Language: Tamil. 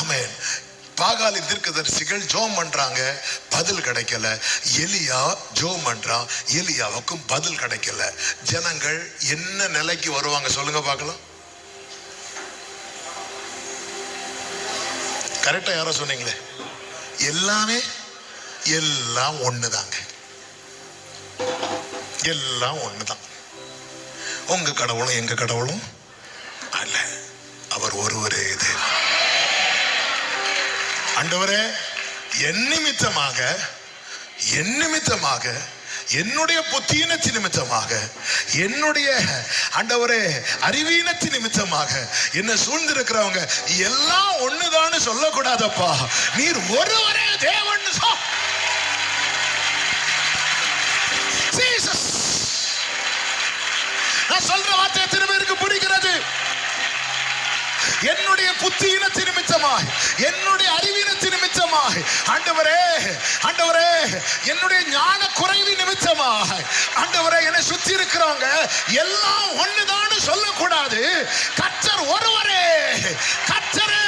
ஆமேன். பாகாலி தீர்க்கதரிசிகள் ஜோம் பண்றாங்க பதில் கிடைக்கல. எலியா ஜோம் பண்றான் எலியாவுக்கும் பதில் கிடைக்கல. ஜனங்கள் என்ன நிலைக்கு வருவாங்க சொல்லுங்க பார்க்கலாம். கரெக்டா யாரோ சொன்னீங்களே? எல்லாமே எல்லாம் ஒண்ணுதாங்க. எல்லாம் ஒண்ணுதான். உங்க கடவுளும் எங்க கடவுளும் அல்ல. அவர் ஒருவரே தேவன் ஆண்டவரே என் நிமித்தமாக என் நிமித்தமாக என்னுடைய புத்தீனத்தின் நிமித்தமாக என்னுடைய ஆண்டவரே அறிவீனத்தின் நிமித்தமாக என்ன சூழ்ந்திருக்கிறவங்க எல்லாம் ஒண்ணுதான்னு சொல்லக்கூடாதப்பா. நீர் ஒருவரே தேவன் நான் சொல்ற வார்த்தை என்னுடைய புத்தியினத்தின் நிமித்தமாய் என்னுடைய அறிவினத்தின் நிமித்தமாய் ஆண்டவரே ஆண்டவரே என்னுடைய ஞான குறைவி நிமித்தமாய். ஆண்டவரே என்னை சுத்தி இருக்கிறவங்க எல்லாம் ஒண்ணுதான்னு சொல்லக்கூடாது. கத்தர் ஒருவரே கத்தரே